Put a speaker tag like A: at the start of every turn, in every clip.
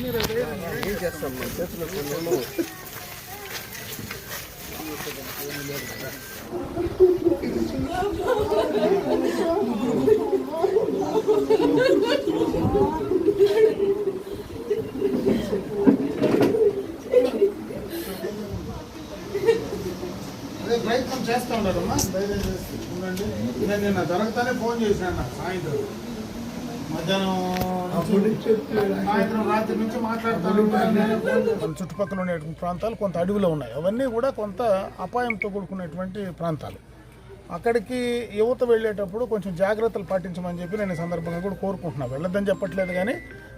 A: ఏం చేస్తాం మన చేతిలో కొన్నేమో
B: ప్రయత్నం చేస్తూ ఉన్నారమ్మా. దయచేసి ఉండండి నేను నిన్న దొరకతానే ఫోన్ చేశాను సాయంత్రం. రాత్రి నుంచి చుట్టుపక్కల ఉండేటువంటి ప్రాంతాలు కొంత అడవిలో ఉన్నాయి. అవన్నీ కూడా కొంత అపాయంతో కూడుకున్నటువంటి ప్రాంతాలు. అక్కడికి యువత వెళ్ళేటప్పుడు కొంచెం జాగ్రత్తలు పాటించమని చెప్పి నేను ఈ సందర్భంగా కూడా కోరుకుంటున్నాను వెళ్ళొద్దని చెప్పట్లేదు కానీ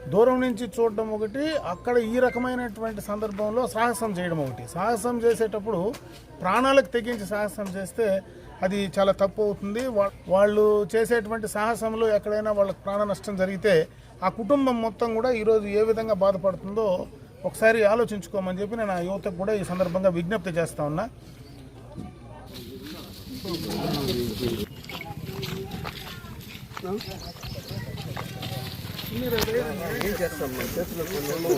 B: దూరం నుంచి చూడడం ఒకటి అక్కడ ఈ రకమైనటువంటి సందర్భంలో సాహసం చేయడం ఒకటి. సాహసం చేసేటప్పుడు ప్రాణాలకు తెగించి సాహసం చేస్తే అది చాలా తప్పు అవుతుంది. వా- వాళ్ళు చేసేటువంటి సాహసంలో ఎక్కడైనా వాళ్ళకి ప్రాణ నష్టం జరిగితే ఆ కుటుంబం మొత్తం కూడా ఈరోజు ఏ విధంగా బాధపడుతుందో ఒకసారి ఆలోచించుకోమని చెప్పి నేను ఆ యువతకు కూడా ఈ సందర్భంగా విజ్ఞప్తి చేస్తా ఉన్నా.
A: ఏం చేస్తాం మన చేతిలో కొన్నేమో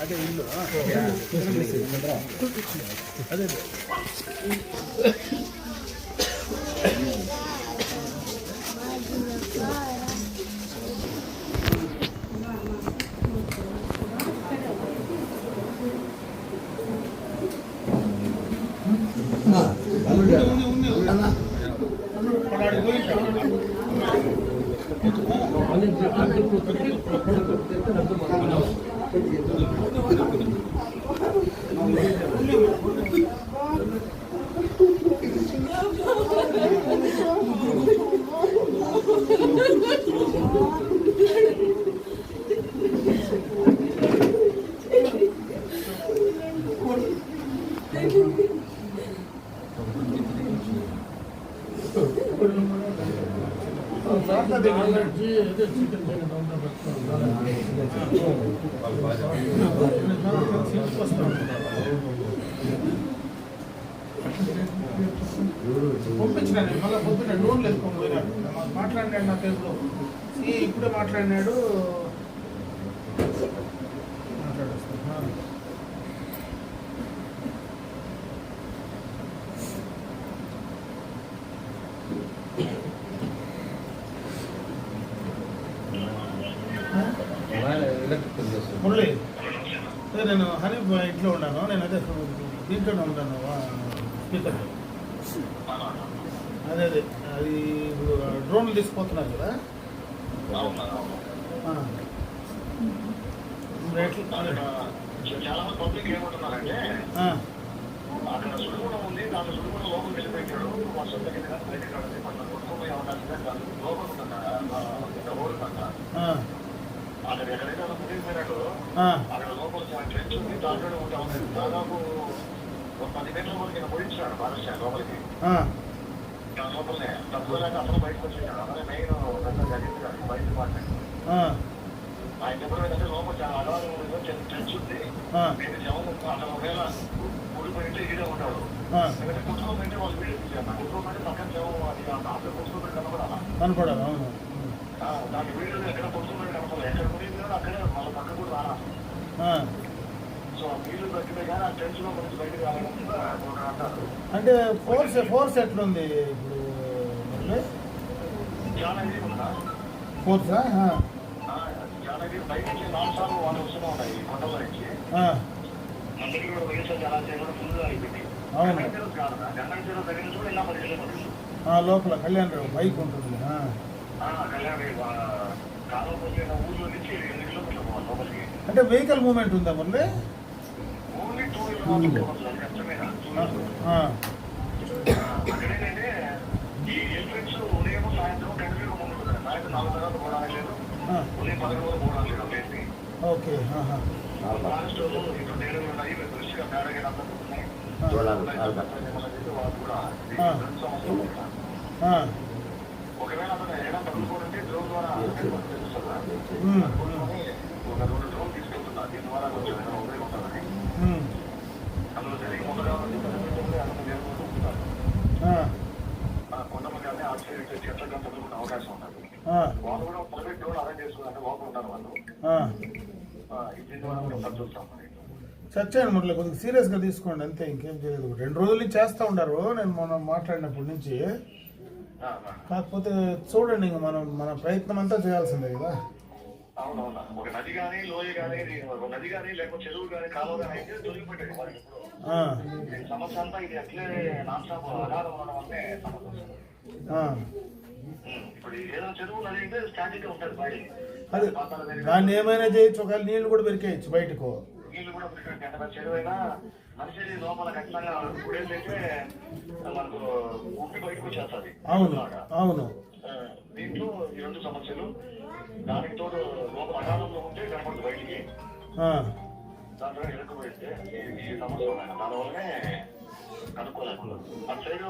B: అదే ఇల్లు అదే sana. Ne oldu? పంపించినాను మళ్ళీ పొద్దున్న డ్రోన్లు లేదు పోయినాడు. మాట్లాడినాడు నా పేరులో. ఇప్పుడే మాట్లాడినాడు మురళి. అదే నేను హనీ ఇంట్లో ఉన్నాను నేను అదే దీంట్లోనే ఉంటాను. స్పీకర్ అదే అదే. అది ఇప్పుడు డ్రోన్లు తీసుకుపోతున్నారు కదా. ఆ.
C: చాలా మంది పబ్లిక్ ఏమంటున్నారంటే అక్కడ సుడిగుండం ఉంది దాని సుడిగుండం లోపల వెళ్ళిపోయాడు వర్షం తగ్గింది కానీ బయటకు రాలేదు మన కొట్టుకుపోయే అవకాశం లేదు దాని లోపల ఉందన్న రోడ్డు అక్కడ ఎక్కడైతే అక్కడ లోపల చాలా ఉంది దాదాపు ఒక పది దాని అసలు బయటకు వచ్చేసాడు అదే మెయిన్ జరిగింది బయట మాట్లాడి ఆయన లోపల చాలా ఉంది నేను జవం అతను ఒకవేళ ఊడిపోయింటే ఈడే ఉంటాడు కుటుంబం అంటే వాళ్ళు వీడియో తీశారు కుటుంబం అంటే పక్కన అది
B: అవును.
C: ఆ, కుటుంబం కనపడాలి
B: అంటే ఫోర్స్ ఫోర్స్ ఎట్లుంది ఇప్పుడు ఫోర్సా? ఆ,
C: బయట
B: అవును. లోపల కళ్యాణ్ రావు బైక్ ఉంటుంది. అంటే వెహికల్ మూమెంట్ ఉందా
C: అభ్యర్థి
B: ఓకే.
C: వాళ్ళు కూడా ద్వారా ఒక డ్రోన్ దీని ద్వారా కొంచెం అందులో కొంతమంది అవకాశం ఉంటుంది వాళ్ళు కూడా ప్రైవేట్ వాళ్ళు అరేంజ్ చేసుకున్నారు లోపల వాళ్ళు ఇది ద్వారా కూడా చూస్తాం
B: చచ్చాను మురళి కొద్దిగా సీరియస్గా తీసుకోండి అంతే ఇంకేం చేయలేదు. రెండు రోజులు చేస్తూ ఉన్నారు నేను మొన్న మాట్లాడినప్పటి నుంచి. కాకపోతే చూడండి ఇంక మనం మన ప్రయత్నం అంతా చేయాల్సిందే కదా.
C: అవునవునా? ఒక నది కానీ లోయ కానీ నది కానీ లేకపోతే చెరువు కానీ కాలువ కానీ అయితే వాళ్ళకి ఈ సమస్య అంతా ఇది అట్లే నాన్ స్టాప్ ఉండడం వల్లే సమస్య ఇప్పుడు ఏదో చెరువు నది అయితే స్టాటిక్ ఉంటుంది బయట
B: అదే దాన్ని ఏమైనా చేయొచ్చు ఒకవేళ నీళ్ళు కూడా పెరికేయచ్చు బయటకు.
C: నీళ్ళు కూడా పెరిగాయి. ఎంత చెరువు అయినా మనిషి లోపల ఖచ్చితంగా గుడేళ్ళైతే మనకు ఉప్పి బయటకు వచ్చేస్తుంది.
B: అవును అవును.
C: దీంట్లో ఈ రెండు సమస్యలు. దానికి తోడు లోపల అగాధంలో ఉంటే కనపడదు బయటికి. దాంట్లో ఇరుక్కుపోయితే ఈ- సమస్య ఉన్నాయి. దానివల్లనే కనుక్కోలేకుండా అటు సైడ్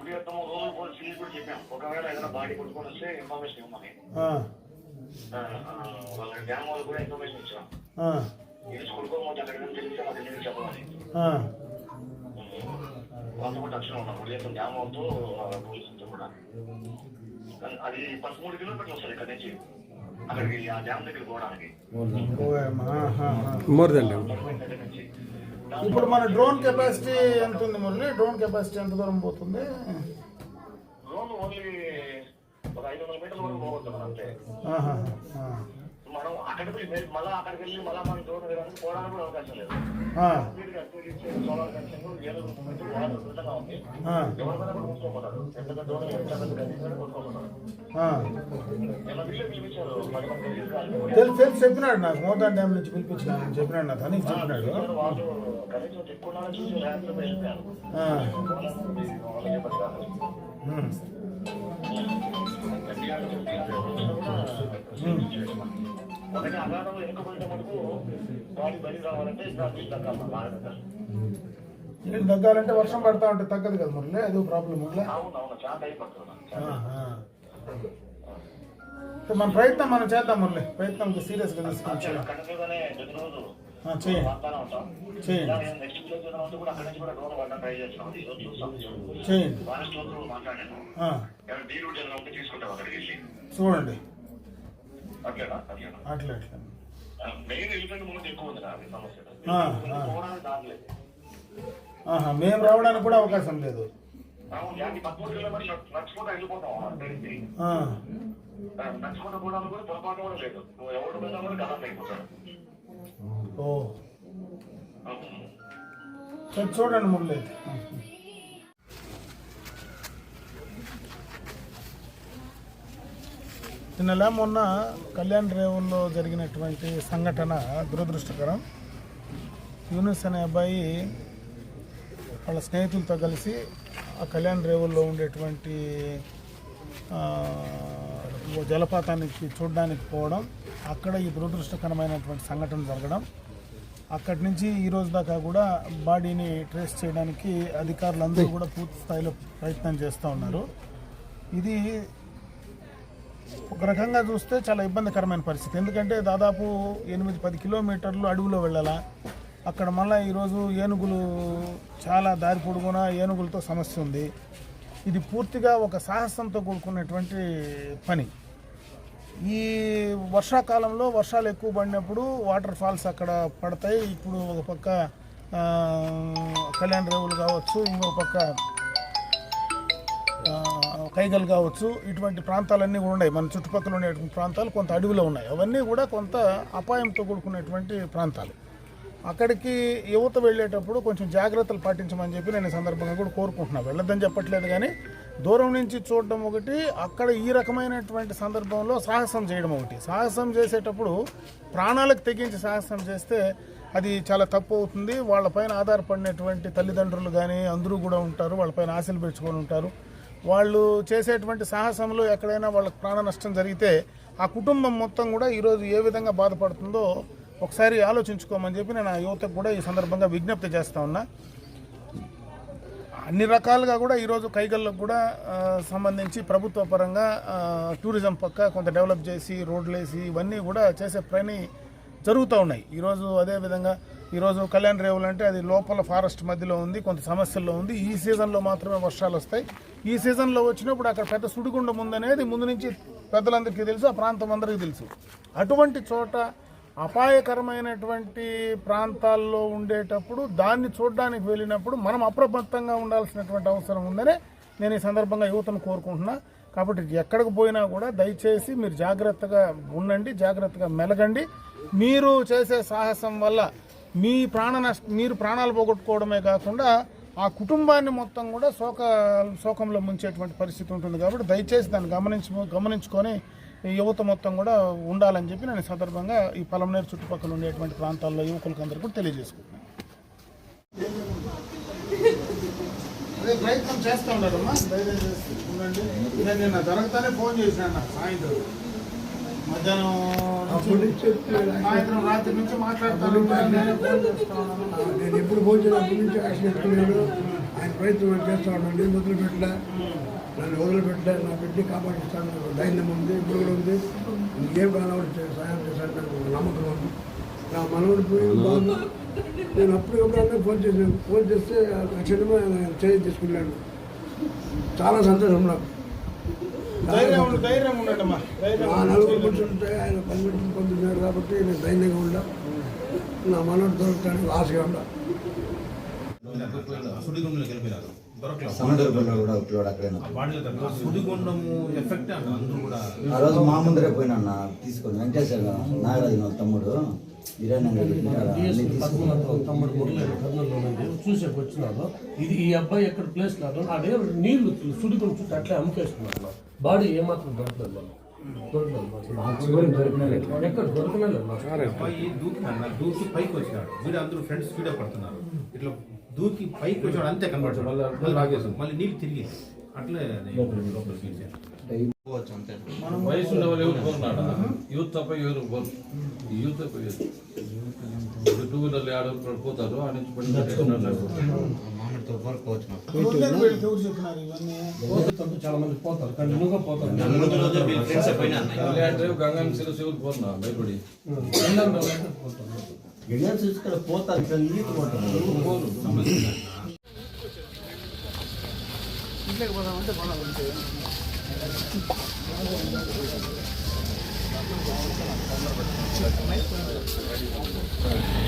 C: గుడి అర్థం రోజు పోయి సీల్ కూడా చెప్పాం. ఒకవేళ ఏదైనా బాడీ కొట్టుకొని వస్తే ఇన్ఫర్మేషన్ ఇవ్వమని. వాళ్ళ డ్యామ్ వాళ్ళు కూడా ఇన్ఫర్మేషన్ ఇచ్చాం. అది పదమూడు కిలోమీటర్లు వస్తుంది ఇక్కడ నుంచి అక్కడికి ఆ డ్యామ్ దగ్గర పోవడానికి
B: ఇప్పుడు మన డ్రోన్ కెపాసిటీ ఎంత ఉంది మురళి? డ్రోన్ కెపాసిటీ ఎంత దూరం పోతుంది?
C: డ్రోన్ ఓన్లీ ఒక ఐదు వందల మీటర్ల వరకు పోవచ్చు మనం అంతే.
B: ఆహా, ఆ.
C: మనం అక్కడికి వెళ్ళి మళ్ళీ అక్కడికి వెళ్ళి మళ్ళీ మనం డ్రోన్ వేయడానికి పోవడానికి కూడా అవకాశం లేదు. సోలార్ కనెక్షన్ ఏదో ఉంది. ఎవరికైనా కూడా ఎంత
B: తెలుసు తెలుసు చెప్పినాడు నాకు. మోతాన్ డ్యామ్ నుంచి పిలిపించిన చెప్పినాడు నాకు. అని చెప్పినాడు.
C: వాళ్ళు ఒకటి అగాధంలో వెనుకపోయిన మటుకు బాడీ బయట రావాలంటే నీళ్ళు తగ్గాలి బాగా
B: నీళ్ళు తగ్గాలంటే వర్షం పడతా ఉంటే తగ్గదు కదా మురళి అదో ప్రాబ్లం మురళి
C: అవును అవును చాలా.
B: సో మన ప్రయత్నం మనం చేద్దాం మురళి ప్రయత్నం చేయండి చేయండి చేయండి
C: ఏదైనా ఉంటే తీసుకుంటాం వెళ్ళి.
B: చూడండి. అట్లా అట్లా
C: మెయిన్ ముందు ఎక్కువ ఉంది సమస్య.
B: మేము రావడానికి కూడా అవకాశం లేదు.
C: వెళ్ళిపోతాం పోవడానికి కూడా పొరపాటు కూడా లేదు. నువ్వు ఎవరు పోయినా కూడా కలర్ అయిపోతాడు
B: ఓ. సరే చూడండి మురళి. నెల మొన్న కళ్యాణ్ రేవుల్లో జరిగినటువంటి సంఘటన దురదృష్టకరం. యూనిస్ అనే అబ్బాయి వాళ్ళ స్నేహితులతో కలిసి ఆ కళ్యాణ్ రేవుల్లో ఉండేటువంటి జలపాతానికి చూడడానికి పోవడం అక్కడ ఈ దురదృష్టకరమైనటువంటి సంఘటన జరగడం అక్కడి నుంచి ఈ రోజు దాకా కూడా బాడీని ట్రేస్ చేయడానికి అధికారులందరూ కూడా పూర్తి స్థాయిలో ప్రయత్నం చేస్తూ ఉన్నారు. ఇది ఒక రకంగా చూస్తే చాలా ఇబ్బందికరమైన పరిస్థితి. ఎందుకంటే దాదాపు ఎనిమిది పది కిలోమీటర్లు అడవిలో వెళ్ళాలా. అక్కడ మళ్ళీ ఈరోజు ఏనుగులు చాలా దారి పొడుగున ఏనుగులతో సమస్య ఉంది. ఇది పూర్తిగా ఒక సాహసంతో కూడుకున్నటువంటి పని. ఈ వర్షాకాలంలో వర్షాలు ఎక్కువ పడినప్పుడు వాటర్ ఫాల్స్ అక్కడ పడతాయి. ఇప్పుడు ఒక పక్క కళ్యాణ్ రేవులు కావచ్చు ఇంకో పక్క కైగల్ కావచ్చు ఇటువంటి ప్రాంతాలన్నీ కూడా ఉన్నాయి. మన చుట్టుపక్కల ఉండేటువంటి ప్రాంతాలు కొంత అడవిలో ఉన్నాయి. అవన్నీ కూడా కొంత అపాయంతో కూడుకున్నటువంటి ప్రాంతాలు. అక్కడికి యువత వెళ్ళేటప్పుడు కొంచెం జాగ్రత్తలు పాటించమని చెప్పి నేను సందర్భంగా కూడా కోరుకుంటున్నాను వెళ్ళొద్దని చెప్పట్లేదు కానీ దూరం నుంచి చూడడం ఒకటి అక్కడ ఈ రకమైనటువంటి సందర్భంలో సాహసం చేయడం ఒకటి. సాహసం చేసేటప్పుడు ప్రాణాలకు తెగించి సాహసం చేస్తే అది చాలా తప్పు అవుతుంది. వాళ్ళపైన ఆధారపడినటువంటి తల్లిదండ్రులు కానీ అందరూ కూడా ఉంటారు. వాళ్ళపైన ఆశలు పెంచుకొని ఉంటారు. వాళ్ళు చేసేటువంటి సాహసంలో ఎక్కడైనా వాళ్ళకి ప్రాణ నష్టం జరిగితే ఆ కుటుంబం మొత్తం కూడా ఈరోజు ఏ విధంగా బాధపడుతుందో ఒకసారి ఆలోచించుకోమని చెప్పి నేను ఆ యువతకు కూడా ఈ సందర్భంగా విజ్ఞప్తి చేస్తా ఉన్నా. అన్ని రకాలుగా కూడా ఈరోజు కైగల్లకు కూడా సంబంధించి ప్రభుత్వ పరంగా టూరిజం పక్క కొంత డెవలప్ చేసి రోడ్లు వేసి ఇవన్నీ కూడా చేసే పని జరుగుతూ ఉన్నాయి. ఈరోజు అదేవిధంగా ఈరోజు కళ్యాణ్ రేవులు అంటే అది లోపల ఫారెస్ట్ మధ్యలో ఉంది కొంత సమస్యల్లో ఉంది. ఈ సీజన్లో మాత్రమే వర్షాలు వస్తాయి. ఈ సీజన్లో వచ్చినప్పుడు అక్కడ పెద్ద సుడిగుండం ఉందనేది ముందు నుంచి పెద్దలందరికీ తెలుసు ఆ ప్రాంతం అందరికీ తెలుసు. అటువంటి చోట అపాయకరమైనటువంటి ప్రాంతాల్లో ఉండేటప్పుడు దాన్ని చూడడానికి వెళ్ళినప్పుడు మనం అప్రమత్తంగా ఉండాల్సినటువంటి అవసరం ఉందనే నేను ఈ సందర్భంగా యువతను కోరుకుంటున్నా. కాబట్టి ఎక్కడికి పోయినా కూడా దయచేసి మీరు జాగ్రత్తగా ఉండండి జాగ్రత్తగా మెలగండి. మీరు చేసే సాహసం వల్ల మీ ప్రాణ నష్ట మీరు ప్రాణాలు పోగొట్టుకోవడమే కాకుండా ఆ కుటుంబాన్ని మొత్తం కూడా శోక శోకంలో ముంచేటువంటి పరిస్థితి ఉంటుంది కాబట్టి దయచేసి దాన్ని గమనించు గమనించుకొని యువత మొత్తం కూడా ఉండాలని చెప్పి నేను సందర్భంగా ఈ పలమనేరు చుట్టుపక్కల ఉండేటువంటి ప్రాంతాల్లో యువకులకు అందరూ కూడా తెలియజేసుకుంటున్నాను. అదే ప్రయత్నం చేస్తూ ఉన్నారమ్మా. చేసి ఉండండి. నేను జరగతానే ఫోన్ చేశాను సాయంత్రం. మధ్యాహ్నం సాయంత్రం రాత్రి నుంచి మాట్లాడతాను. నేనే ఉన్నాను
D: ఎప్పుడు ఫోన్ చేసినప్పటి నుంచి యాక్షన్ ఆయన ప్రయత్నం చేస్తా ఉన్నాడు నేను వదిలిపెట్టలే నన్ను వదిలిపెట్టలే నా బిడ్డ కాపాడిస్తాను నాకు ధైర్యం ఉంది ఇప్పుడు కూడా ఉంది. ఇంకేం కావాలి సాయం చేశాను నాకు నమ్మకం ఉంది. నా మనవడు పోయి నేను అప్పటికప్పుడు ఫోన్ చేశాను. ఫోన్ చేస్తే ఆ క్షణమే ఆయన చేయి తీసుకున్నాడు. చాలా సంతోషం నాకు
B: ధైర్యం ఉండు- ధైర్యం ఉండండి అమ్మా ధైర్యం
D: నా నలుగురు కూర్చుంటే ఆయన పని పొందుతున్నాడు కాబట్టి నేను ధైర్యంగా ఉండా. నా మనవడు దొరుకుతాను ఆశగా ఉండా.
E: ఆ రోజు మా ముందరే పోయినా అన్న తీసుకొని వెంకటేశ్వర నాగరాజు వాళ్ళ తమ్ముడు.
F: చూసేకి వచ్చినాను ఇది ఈ అబ్బాయి ఎక్కడ ప్లేస్ కాదు అదే నీళ్ళు సుడికొని చుట్టూ అట్లే అమ్ముకేస్తున్నారు బాడీ ఏమాత్రం దొరకలేదు మనం నాకు.
G: దూకి పైకి వచ్చినాడు. వీడు అందరూ ఫ్రెండ్స్ వీడియో పడుతున్నారు. ఇట్లా దూకి పైకి వచ్చాడు అంతే కనబడతాడు మళ్ళీ రాగేసాం మళ్ళీ నీళ్ళు తిరిగి. అట్లే లోపలికి.
H: వయసు ఉన్న వాళ్ళు ఎవరు పోరున్నాడా యూత్ తప్ప ఎవరు పోరు యూత్ తప్ప ఎవరు టూ వీలర్లు ఆడ పోతారు ఆ నుంచి పడి
E: చాలా మంది పోతారు
B: కంటిన్యూగా పోతారు గంగా ఎవరు భయపడి పోతారు
F: ఈత ఇంట్లోకి పోదామంటే పోదామంటే なぜ
H: なら、なぜなら、こ
E: れだけです。な
H: ぜ
B: なら、これだけです。